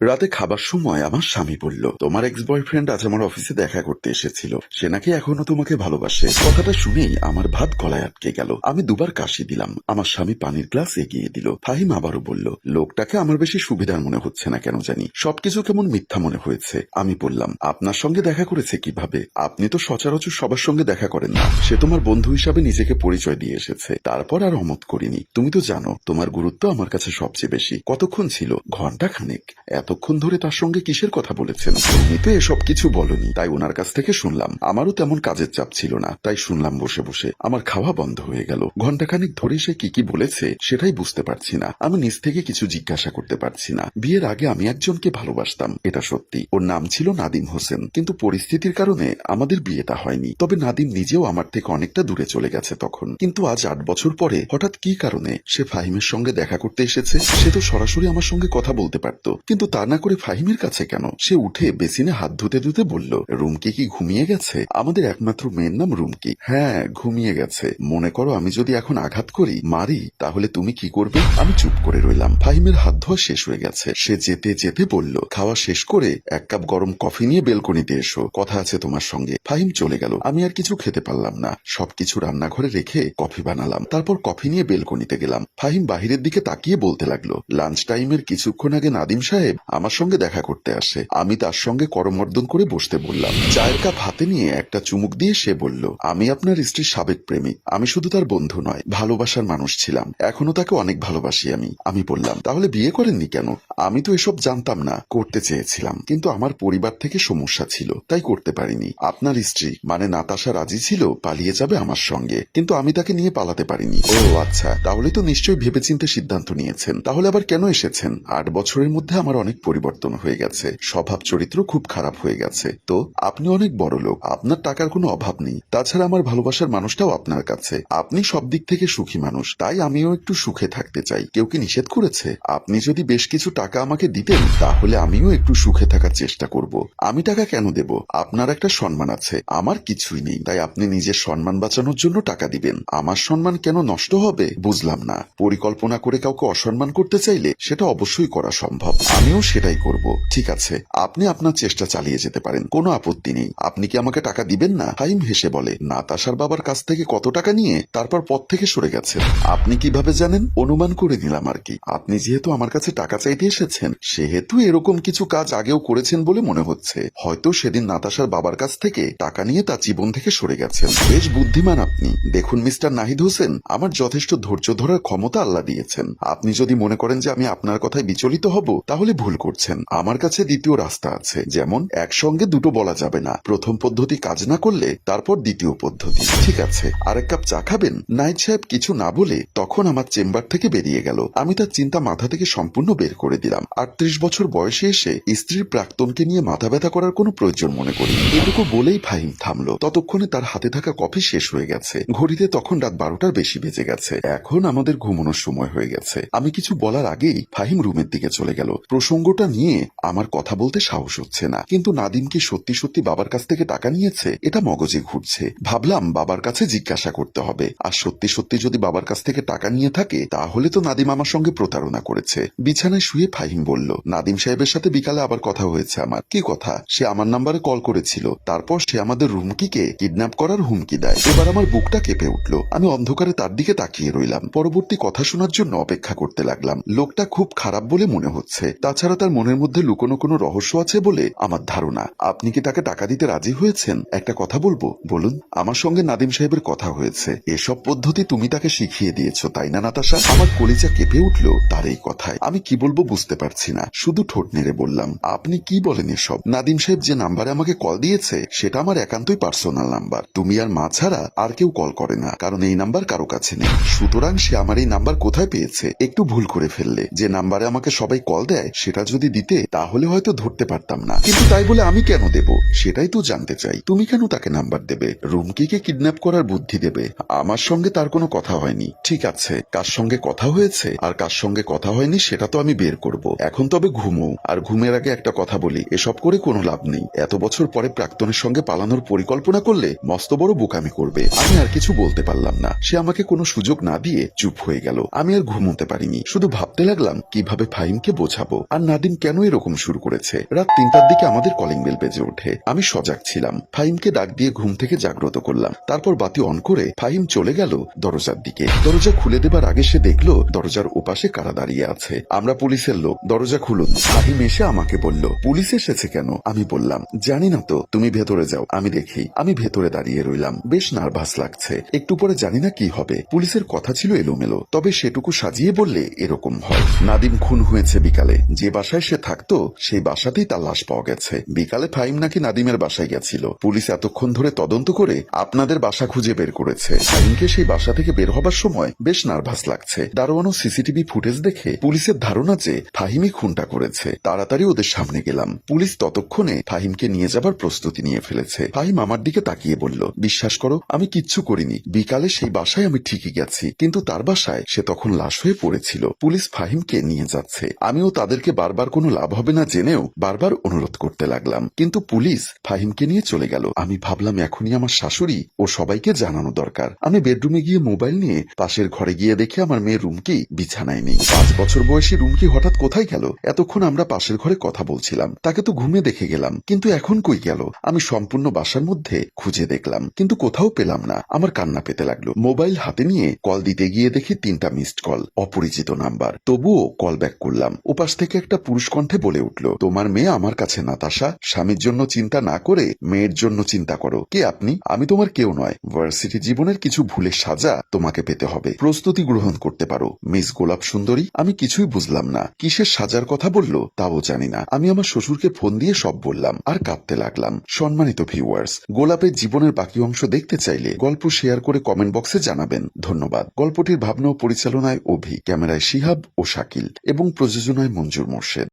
রাতে খাবার সময় আমার স্বামী বলল, তোমার এক্স বয়ফ্রেন্ড আজ আমার অফিসে দেখা করতে এসেছিল। সে নাকি এখনও তোমাকে ভালোবাসে? কথাটা শুনেই আমার ভাত গলায় আটকে গেল। আমি দুবার কাশি দিলাম। আমার স্বামী পানির গ্লাস এগিয়ে দিল। ফাহিম আবারও বলল, লোকটাকে আমার বেশি সুবিধার মনে হচ্ছে না কেন জানি? সবকিছু কেমন মিথ্যা মনে হয়েছে? আমি বললাম, আপনার সঙ্গে দেখা করেছে কীভাবে? আপনি তো সচরাচর সবার সঙ্গে দেখা করেন না। সে তোমার বন্ধু হিসাবে নিজেকে পরিচয় দিয়ে এসেছে। তারপর আর অমত করিনি। তুমি তো জানো, তোমার গুরুত্ব আমার কাছে সবচেয়ে বেশি। কতক্ষণ ছিল? ঘণ্টা খানেক। এতক্ষণ ধরে তার সঙ্গে কিসের কথা বলেছেন? তুমি তো এসব কিছু বলনি, তাই ওনার কাছ থেকে শুনলাম। আমারও তেমন কাজের চাপ ছিল না, তাই শুনলাম বসে বসে। আমার খাওয়া বন্ধ হয়ে গেল। ঘন্টাখানিক ধরে সে কি কি বলেছে, সেটাই বুঝতে পারছি না। আমি নিজ থেকে কিছু জিজ্ঞাসা করতে পারছি না। বিয়ের আগে আমি একজনকে ভালোবাসতাম, এটা সত্যি। ওর নাম ছিল নাদিম হোসেন। কিন্তু পরিস্থিতির কারণে আমাদের বিয়েটা হয়নি। তবে নাদিম নিজেও আমার থেকে অনেকটা দূরে চলে গেছে তখন। কিন্তু আজ আট বছর পরে হঠাৎ কি কারণে সে ফাহিমের সঙ্গে দেখা করতে এসেছে? সে তো সরাসরি আমার সঙ্গে কথা বলতে পারত। কিন্তু তা না করে ফাহিমের কাছে কেন? সে উঠে বেসিনে হাত ধুতে ধুতে বলল, রুমকি কি ঘুমিয়ে গেছে? আমাদের একমাত্র মেয়ের নাম রুমকি। হ্যাঁ ঘুমিয়ে গেছে। মনে করো আমি যদি এখন আঘাত করি, মারি, তাহলে তুমি কি করবে? আমি চুপ করে রইলাম। ফাহিমের হাত ধোয়া শেষ হয়ে গেছে। সে যেতে যেতে বলল, খাওয়া শেষ করে এক কাপ গরম কফি নিয়ে বেলকনিতে এসো। কথা আছে তোমার সঙ্গে। ফাহিম চলে গেল। আমি আর কিছু খেতে পারলাম না। সবকিছু রান্নাঘরে রেখে কফি বানালাম। তারপর কফি নিয়ে বেলকনিতে গেলাম। ফাহিম বাহিরের দিকে তাকিয়ে বলতে লাগল, লাঞ্চ টাইমের কিছুক্ষণ আগে নাদিম সাহেব আমার সঙ্গে দেখা করতে আসে। আমি তার সঙ্গে করমর্দন করে বসতে বললাম। চায়ের কাপ হাতে নিয়ে একটা চুমুক দিয়ে সে বলল, আমি আপনার স্ত্রীর সাবেক প্রেমিক। আমি শুধু তার বন্ধু নয়, ভালোবাসার মানুষ ছিলাম। এখনও তাকে অনেক ভালোবাসি আমি। আমি বললাম, তাহলে বিয়ে করেননি কেন? আমি তো এসব জানতাম না, করতে চেয়েছিলাম। কিন্তু আমার পরিবার থেকে সমস্যা ছিল, তাই করতে পারিনি। আপনার স্ত্রী মানে নাতাশা রাজি ছিল, পালিয়ে যাবে আমার সঙ্গে। কিন্তু আমি তাকে নিয়ে পালাতে পারিনি। ও আচ্ছা তাহলে তো নিশ্চয়ই ভেবেচিন্তে সিদ্ধান্ত নিয়েছেন। তাহলে আবার কেন এসেছেন? আট বছরের মধ্যে আমার অনেক পরিবর্তন হয়ে গেছে। স্বভাব চরিত্র খুব খারাপ হয়ে গেছে। তো, আপনি অনেক বড় লোক। আপনার টাকার কোনো অভাব নেই। তাছাড়া আমার ভালোবাসার মানুষটাও আপনার কাছে। আপনি সব দিক থেকে সুখী মানুষ। তাই আমিও একটু সুখে থাকতে চাই। কেউ কি নিষেধ করেছে? আপনি যদি বেশ কিছু টাকা আমাকে দিতেন, তাহলে আমিও একটু সুখে থাকার চেষ্টা করব। আমি টাকা কেন দেব? আপনার একটা সম্মান আছে। আমার কিছুই নেই। তাই আপনি নিজের সম্মান বাঁচানোর জন্য টাকা দিবেন। আমার সম্মান কেন নষ্ট হবে? বুঝলাম না। পরিকল্পনা করে কাউকে অসম্মান করতে চাইলে সেটা অবশ্যই করা সম্ভব। আমিও সেটাই করব। ঠিক আছে, আপনি আপনার চেষ্টা চালিয়ে যেতে পারেন, কোনো আপত্তি নেই। আপনি কি আমাকে টাকা দিবেন না? হাইম হেসে বলে, নাতাশার বাবার কাছ থেকে কত টাকা নিয়ে তারপর পথ থেকে সরে গেছেন? আপনি কীভাবে জানেন? অনুমান করে নিলাম আর কি। আপনি যেহেতু আমার কাছে টাকা চাইতে এসেছেন, সেহেতু এরকম কিছু কাজ আগেও করেছেন বলে মনে হচ্ছে। হয়তো সেদিন নাতাশার বাবার কাছ থেকে টাকা নিয়ে তার জীবন থেকে সরে গেছেন। বেশ বুদ্ধিমান আপনি। দেখুন মিস্টার নাহিদ হোসেন, আমার যথেষ্ট ধৈর্য ধরার ক্ষমতা আল্লাহ দিয়েছেন। আপনি যদি মনে করেন যে আমি আপনার কথায় বিচলিত হব, তাহলে ভুল করছেন। আমার কাছে দ্বিতীয় রাস্তা আছে, যেমন একসঙ্গে দুটো বলা যাবে না। প্রথম পদ্ধতি কাজ না করলে, তারপর দ্বিতীয় পদ্ধতি। ঠিক আছে। আরেক কাপ চা খাবেন? নাইট সাহেব কিছু না বলে তখন আমার চেম্বার থেকে বেরিয়ে গেল। আমি তার চিন্তা মাথা থেকে সম্পূর্ণ বের করে দিলাম। আটত্রিশ বছর বয়সে এসে স্ত্রীর প্রাক্তনকে নিয়ে মাথা ব্যথা করার কোনো প্রয়োজন মনে করি। এটুকু বলেই ফাহিম থামলো। ততক্ষণে তার হাতে থাকা কফি শেষ হয়ে গেছে। ঘড়িতে তখন রাত বারোটার বেশি বেজে গেছে। এখন আমাদের ঘুমানোর সময় হয়ে গেছে। আমি কিছু বলার আগেই ফাহিম রুমের দিকে চলে গেল। প্রসঙ্গটা নিয়ে আমার কথা বলতে সাহস হচ্ছে না। কিন্তু নাদিম কি সত্যি সত্যি বাবার কাছ থেকে টাকা নিয়েছে? এটা মগজে ঘুরছে। ভাবলাম বাবার কাছে জিজ্ঞাসা করতে হবে। আর সত্যি সত্যি যদি বাবার কাছ থেকে টাকা নিয়ে থাকে, তাহলে তো নাদিম আমার সঙ্গে প্রতারণা করেছে। বিছানায় শুয়ে ফাহিম বলল, নাদিম সাহেবের সাথে বিকালে আবার কথা হয়েছে আমার। কি কথা? সে আমার নাম্বারে কল করেছিল। তারপর সে আমাদের রুমকিকে কিডন্যাপ করার হুমকি দেয়। এবার আমার বুকটা কেঁপে উঠল। আমি অন্ধকারে তার দিকে তাকিয়ে রইলাম। পরবর্তী কথা শোনার জন্য অপেক্ষা করতে লাগলাম। লোকটা খুব খারাপ বলে মনে হচ্ছে। তাছাড়া তার মনের মধ্যে লুকোনো কোনো রহস্য আছে বলে আমার ধারণা। আপনি কি তাকে টাকা দিতে রাজি হয়েছেন? একটা কথা বলব। বলুন, আমার সঙ্গে নাদিম সাহেবের কথা হয়েছে। এসব পদ্ধতি তুমি তাকে শিখিয়ে দিয়েছ, তাই না, নাতাশা? আমার কলিজা কেঁপে উঠল তার এই কথায়। আমি কি বলব বুঝতে পারছি না। শুধু ঠোঁট নেড়ে বললাম, আপনি কি বলেন এসব? নাদিম সাহেব যে নাম্বারে আমাকে কল দিয়েছে, সেটা আমার একান্তই পার্সোনাল নাম্বার। তুমি আর মা ছাড়া আর কেউ কল করে না, কারণ এই নাম্বার কারও কাছে নেই। সুতরাং সে আমার এই নাম্বার কোথায় পেয়েছে? একটু ভুল করে ফেললে। যে নাম্বারে আমাকে সবাই কল দেয়, সেটা যদি দিতে, তাহলে হয়তো ধরতে পারতাম না। কিন্তু তাই বলে আমি কেন দেব? সেটাই তো জানতে চাই। তুমি কেন তাকে নাম্বার দেবে? রুমকিকে কিডন্যাপ করার বুদ্ধি দেবে। আমার সঙ্গে তার কোনো কথা হয়নি। ঠিক আছে, কার সঙ্গে কথা হয়েছে আর কার সঙ্গে কথা হয়নি সেটা তো আমি বের করব। এখন তবে ঘুমো। আর ঘুমের আগে একটা কথা বলি, এসব করে কোনো লাভ নেই। এত বছর পরে প্রাক্তনের সঙ্গে পালানোর পরিকল্পনা করলে মস্ত বড় বোকামি করবে। আমি আর কিছু বলতে পারলাম না। সে আমাকে কোনো সুযোগ না দিয়ে চুপ হয়ে গেল। আমি আর ঘুমোতে পারিনি। শুধু ভাবতে লাগলাম, কীভাবে ফাহিমকে বোঝাবো? আর নাদিম কেন এরকম শুরু করেছে? রাত তিনটার দিকে আমাদের কলিং বেল বেজে ওঠে। আমি সজাগ ছিলাম। ফাহিমকে ডাক দিয়ে ঘুম থেকে জাগ্রত করলাম। তারপর বাতি অন করে ফাহিম চলে গেল দরজার দিকে। দরজা খুলে দেবার আগে সে দেখল দরজার ওপাশে কারা দাঁড়িয়ে আছে। আমরা পুলিশের লোক। দরজা খুলুন ফাহিম এসে আমাকে বলল, পুলিশ এসেছে কেন? আমি বললাম, জানি না তো। তুমি ভেতরে যাও। আমি দেখি। আমি ভেতরে দাঁড়িয়ে রইলাম। বেশ নার্ভাস লাগছে। একটু পরে জানি না কি হবে। পুলিশের কথা ছিল এলোমেলো। তবে সেটুকু সাজিয়ে বললে এরকম হয়। নাদিম খুন হয়েছে বিকালে। যে বাসায় সে থাকতো, সেই বাসাতেই তার লাশ পাওয়া গেছে। বিকালে ফাহিম নাকি নাদিমের বাসায় গেছিল। পুলিশ এতক্ষণ ধরে তদন্ত করে আপনাদের বাসা খুঁজে বের করেছে। ফাহিমকে সেই বাসা থেকে বের হবার সময় বেশ নার্ভাস লাগছে। দারোয়ানও সিসিটিভি ফুটেজ দেখে পুলিশের ধারণা যে ফাহিমই খুনটা করেছে। তাড়াতাড়ি ওদের সামনে গেলাম। পুলিশ ততক্ষণে ফাহিমকে নিয়ে যাবার প্রস্তুতি নিয়ে ফেলেছে। ফাহিম আমার দিকে তাকিয়ে বলল, বিশ্বাস করো, আমি কিচ্ছু করিনি। বিকালে সেই বাসায় আমি ঠিকই গেছি। কিন্তু তার বাসায় সে তখন লাশ হয়ে পড়েছিল। পুলিশ ফাহিমকে নিয়ে যাচ্ছে। আমিও তাদেরকে বারবার কোনো লাভ হবে না জেনেও বারবার অনুরোধ করতে লাগলাম। কিন্তু পুলিশ ফাহিমকে নিয়ে চলে গেল। আমি ভাবলাম এখনই আমার শাশুড়ি ও সবাইকে জানানো দরকার। আমি বেডরুমে গিয়ে মোবাইল নিয়ে পাশের ঘরে গিয়ে দেখে আমার মেয়ে রুমকি বিছানায় নেই। পাঁচ বছর বয়সী রুমকি হঠাৎ কোথায় গেল? এতক্ষণ আমরা পাশের ঘরে কথা বলছিলাম। তাকে তো ঘুমে দেখে গেলাম। কিন্তু এখন কই গেল? আমি সম্পূর্ণ বাসার মধ্যে খুঁজে দেখলাম। কিন্তু কোথাও পেলাম না। আমার কান্না পেতে লাগল। মোবাইল হাতে নিয়ে কল দিতে গিয়ে দেখি তিনটা মিসড কল অপরিচিত নাম্বার। তবুও কল ব্যাক করলাম। ওপাশ থেকে একটা পুরুষ কণ্ঠে বলে উঠল, তোমার মেয়ে আমার কাছে নাতাশা, স্বামীর জন্য চিন্তা না করে মেয়ের জন্য চিন্তা করো। কে আপনি? আমি তোমার কেউ নয়। ভার্সিটি জীবনের কিছু ভুলের সাজা তোমাকে পেতে হবে। প্রস্তুতি গ্রহণ করতে পারো। মিস গোলাপ সুন্দরী, আমি কিছুই বুঝলাম না। কিসের সাজার কথা বলল, তাও জানি না। আমি আমার শ্বশুরকে ফোন দিয়ে সব বললাম, আর কাঁদতে লাগলাম। সম্মানিত ভিউয়ার্স গোলাপের জীবনের বাকি অংশ দেখতে চাইলে গল্প শেয়ার করে কমেন্ট বক্সে জানাবেন। ধন্যবাদ। গল্পটির ভাবনা ও পরিচালনায় অভি, ক্যামেরায় শিহাব ও শাকিল, এবং প্রযোজনায় মঞ্জুর ship